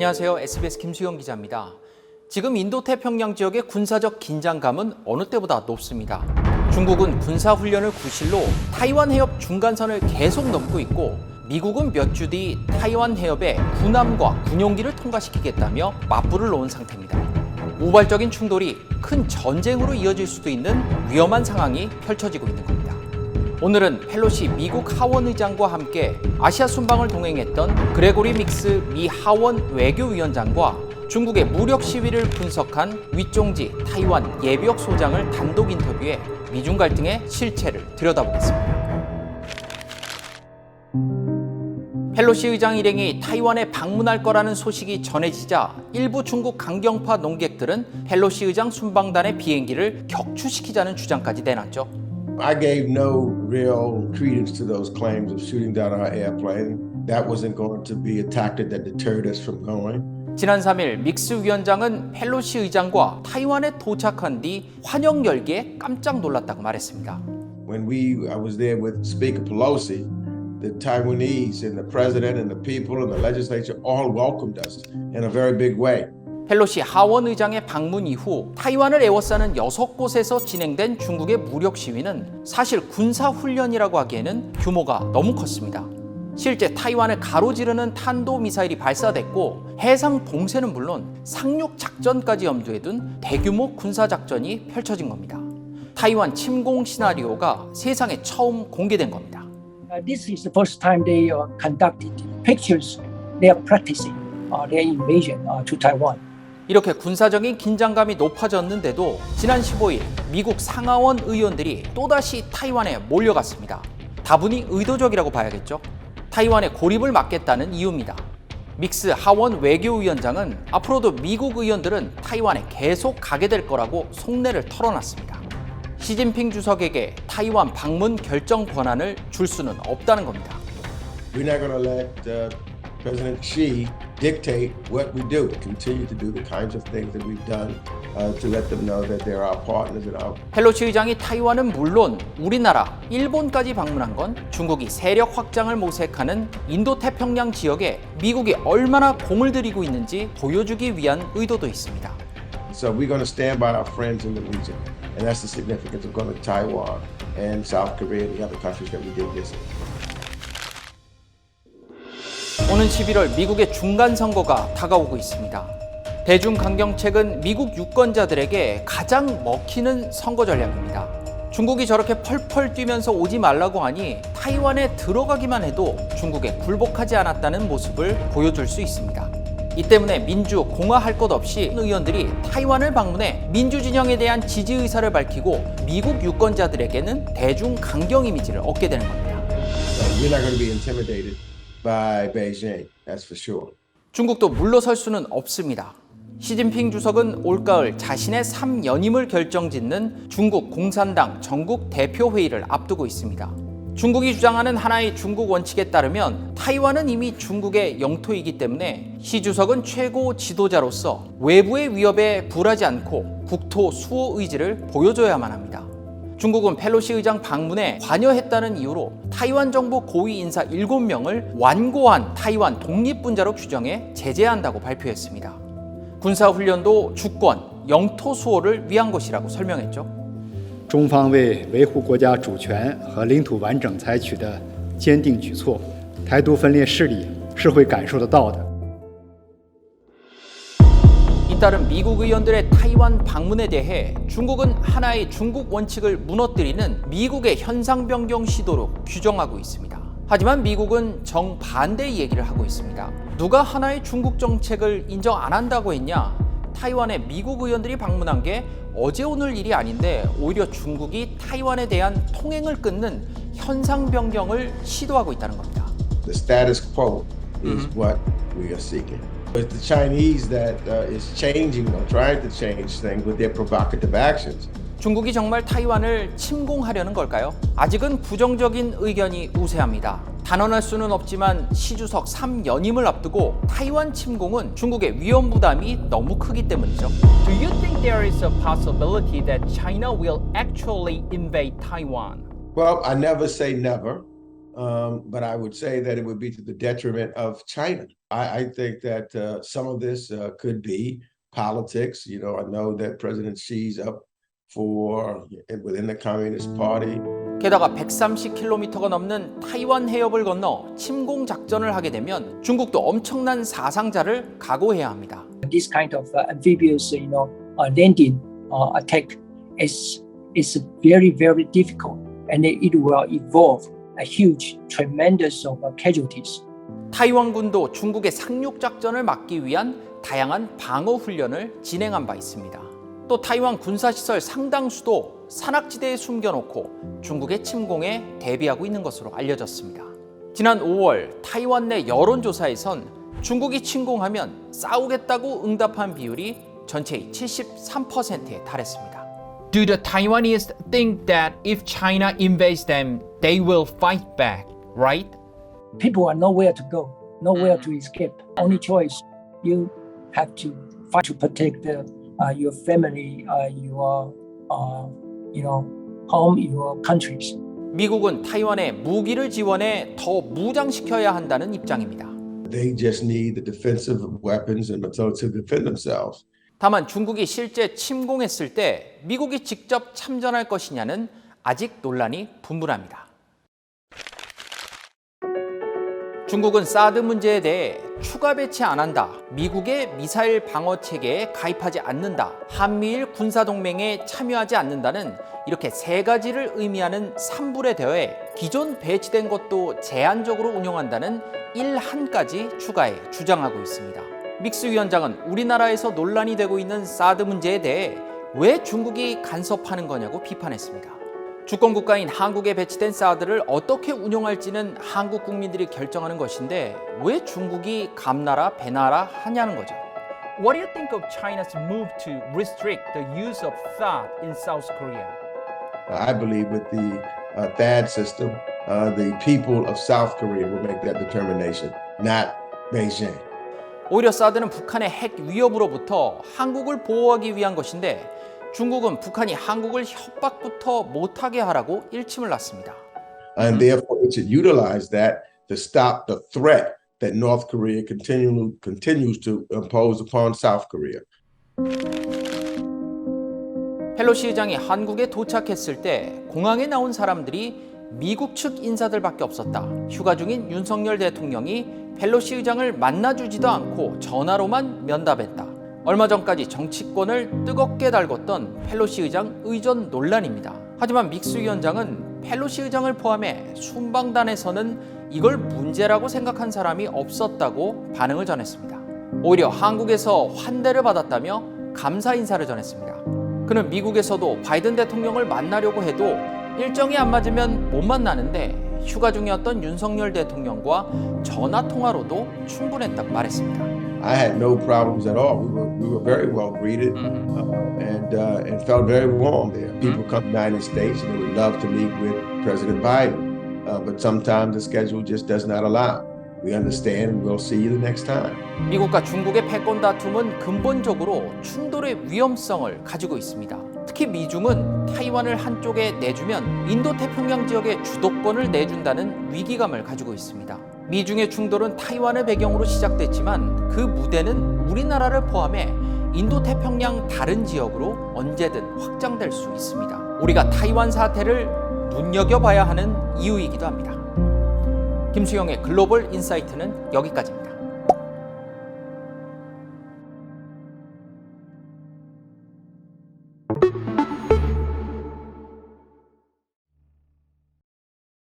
안녕하세요. SBS 김수영 기자입니다. 지금 인도 태평양 지역의 군사적 긴장감은 어느 때보다 높습니다. 중국은 군사 훈련을 구실로 타이완 해협 중간선을 계속 넘고 있고 미국은 몇 주 뒤 타이완 해협에 군함과 군용기를 통과시키겠다며 맞불을 놓은 상태입니다. 우발적인 충돌이 큰 전쟁으로 이어질 수도 있는 위험한 상황이 펼쳐지고 있는 겁니다. 오늘은 펠로시 미국 하원 의장과 함께 아시아 순방을 동행했던 그레고리 믹스 미 하원 외교위원장과 중국의 무력 시위를 분석한 위종지 타이완 예비역 소장을 단독 인터뷰해 미중 갈등의 실체를 들여다보겠습니다. 펠로시 의장 일행이 타이완에 방문할 거라는 소식이 전해지자 일부 중국 강경파 농객들은 펠로시 의장 순방단의 비행기를 격추시키자는 주장까지 내놨죠. I gave no real credence to those claims of shooting down our airplane. That wasn't going to be a tactic that deterred us from going. 지난 3일 믹스 위원장은 펠로시 의장과 타이완에 도착한 뒤 환영 열기에 깜짝 놀랐다고 말했습니다. When we I was there with Speaker Pelosi, the Taiwanese and the president and the people and the legislature all welcomed us in a very big way. 펠로시 하원 의장의 방문 이후 타이완을 에워싸는 여섯 곳에서 진행된 중국의 무력 시위는 사실 군사 훈련이라고 하기에는 규모가 너무 컸습니다. 실제 타이완을 가로지르는 탄도 미사일이 발사됐고 해상 봉쇄는 물론 상륙 작전까지 염두에 둔 대규모 군사 작전이 펼쳐진 겁니다. 타이완 침공 시나리오가 세상에 처음 공개된 겁니다. Uh, this is the first time they uh, conducted pictures. They are practicing uh, their invasion to Taiwan. 이렇게 군사적인 긴장감이 높아졌는데도 지난 15일 미국 상하원 의원들이 또다시 타이완에 몰려갔습니다. 다분히 의도적이라고 봐야겠죠. 타이완의 고립을 막겠다는 이유입니다. 믹스 하원 외교위원장은 앞으로도 미국 의원들은 타이완에 계속 가게 될 거라고 속내를 털어놨습니다. 시진핑 주석에게 타이완 방문 결정 권한을 줄 수는 없다는 겁니다. Uh, dictate what we do. Continue to do the kinds of things that we've done uh, to let them know that they're our partners and our 펠로시 의장이 타이완은 물론 우리나라, 일본까지 방문한 건 중국이 세력 확장을 모색하는 인도 태평양 지역에 미국이 얼마나 공을 들이고 있는지 보여주기 위한 의도도 있습니다. So we're going to stand by our friends in the region, and that's the significance of going to Taiwan and South Korea and the other countries that we did visit. 오는 11월 미국의 중간 선거가 다가오고 있습니다. 대중 강경책은 미국 유권자들에게 가장 먹히는 선거 전략입니다. 중국이 저렇게 펄펄 뛰면서 오지 말라고 하니 타이완에 들어가기만 해도 중국에 굴복하지 않았다는 모습을 보여줄 수 있습니다. 이 때문에 민주, 공화 할 것 없이 의원들이 타이완을 방문해 민주 진영에 대한 지지 의사를 밝히고 미국 유권자들에게는 대중 강경 이미지를 얻게 되는 겁니다. By Beijing, that's for sure. 중국도 물러설 수는 없습니다. 시진핑 주석은 올가을 자신의 3연임을 결정짓는 중국 공산당 전국 대표회의를 앞두고 있습니다. 중국이 주장하는 하나의 중국 원칙에 따르면 타이완은 이미 중국의 영토이기 때문에 시 주석은 최고 지도자로서 외부의 위협에 불하지 않고 국토 수호 의지를 보여줘야만 합니다. 중국은 펠로시 의장 방문에 관여했다는 이유로 타이완 정부 고위 인사 7명을 완고한 타이완 독립분자로 규정해 제재한다고 발표했습니다. 군사훈련도 주권, 영토 수호를 위한 것이라고 설명했죠. 中方为维护国家主权和领土完整采取的坚定举措，台独分裂势力是会感受得到的。 잇따른 미국 의원들의 타이완 방문에 대해 중국은 하나의 중국 원칙을 무너뜨리는 미국의 현상 변경 시도로 규정하고 있습니다. 하지만 미국은 정반대의 얘기를 하고 있습니다. 누가 하나의 중국 정책을 인정 안 한다고 했냐? 타이완에 미국 의원들이 방문한 게 어제 오늘 일이 아닌데 오히려 중국이 타이완에 대한 통행을 끊는 현상 변경을 시도하고 있다는 겁니다. The status quo is what we are seeking. It's the Chinese that uh, is changing or trying to change things with their provocative actions. 중국이 정말 타이완을 침공하려는 걸까요? 아직은 부정적인 의견이 우세합니다. 단언할 수는 없지만 시주석 3연임을 앞두고 타이완 침공은 중국의 위험 부담이 너무 크기 때문이죠. Do you think there is a possibility that China will actually invade Taiwan? Well, I never say never. Um, but I would say that it would be to the detriment of China. I, I think that uh, some of this uh, could be politics. You know, I know that President Xi's up for within the Communist Party. 게다가 130km가 넘는 타이완 해협을 건너 침공 작전을 하게 되면 중국도 엄청난 사상자를 각오해야 합니다. This kind of uh, amphibious, you know, uh, landing uh, attack is is very very difficult, and it will involve A huge, tremendous of uh, casualties. 타이완군도 중국의 상륙 작전을 막기 위한 다양한 방어 훈련을 진행한 바 있습니다. 또 타이완 군사시설 상당수도 산악지대에 숨겨놓고 중국의 침공에 대비하고 있는 것으로 알려졌습니다. 지난 5월 타이완 내 여론조사에선 중국이 침공하면 싸우겠다고 응답한 비율이 전체의 73%에 달했습니다. Do the Taiwanese think that if China invades them, they will fight back, right? People are nowhere to go, nowhere to escape. Only choice you have to fight to protect uh, uh, your family, uh, your uh, you know home, your countries. 미국은 타이완에 무기를 지원해 더 무장시켜야 한다는 입장입니다. They just need the defensive weapons and so to defend themselves. 다만 중국이 실제 침공했을 때 미국이 직접 참전할 것이냐는 아직 논란이 분분합니다. 중국은 사드 문제에 대해 추가 배치 안 한다, 미국의 미사일 방어 체계에 가입하지 않는다, 한미일 군사 동맹에 참여하지 않는다는 이렇게 세 가지를 의미하는 3불에 대해 기존 배치된 것도 제한적으로 운용한다는 1한까지 추가해 주장하고 있습니다. 믹스 위원장은 우리나라에서 논란이 되고 있는 사드 문제에 대해 왜 중국이 간섭하는 거냐고 비판했습니다. 주권 국가인 한국에 배치된 사드를 어떻게 운용할지는 한국 국민들이 결정하는 것인데 왜 중국이 감나라 배나라 하냐는 거죠. What do you think of China's move to restrict the use of THAAD in South Korea? I believe with the uh, THAAD system, uh, the people of South Korea will make that determination, not Beijing. 오히려 사드는 북한의 핵 위협으로부터 한국을 보호하기 위한 것인데 중국은 북한이 한국을 협박부터 못하게 하라고 일침을 놨습니다. And therefore, it should utilize that to stop the threat that North Korea continue, continues to impose upon South Korea. 펠로시 의장이 한국에 도착했을 때 공항에 나온 사람들이 미국 측 인사들밖에 없었다. 휴가 중인 윤석열 대통령이 펠로시 의장을 만나주지도 않고 전화로만 면담했다. 얼마 전까지 정치권을 뜨겁게 달궜던 펠로시 의장 의전 논란입니다. 하지만 믹스 위원장은 펠로시 의장을 포함해 순방단에서는 이걸 문제라고 생각한 사람이 없었다고 반응을 전했습니다. 오히려 한국에서 환대를 받았다며 감사 인사를 전했습니다. 그는 미국에서도 바이든 대통령을 만나려고 해도 일정이 안 맞으면 못 만나는데 휴가 중이었던 윤석열 대통령과 전화 통화로도 충분했다고 말했습니다. I had no problems at all. We were, we were very well greeted uh, and, uh, and felt very warm there. People come to the United States and they would love to meet with President Biden, uh, but sometimes the schedule just does not allow. We understand and we'll see you the next time. 미국과 중국의 패권 다툼은 근본적으로 충돌의 위험성을 가지고 있습니다. 특히 미중은 타이완을 한쪽에 내주면 인도 태평양 지역의 주도권을 내준다는 위기감을 가지고 있습니다. 미중의 충돌은 타이완을 배경으로 시작됐지만 그 무대는 우리나라를 포함해 인도 태평양 다른 지역으로 언제든 확장될 수 있습니다. 우리가 타이완 사태를 눈여겨봐야 하는 이유이기도 합니다. 김수영의 글로벌 인사이트는 여기까지입니다.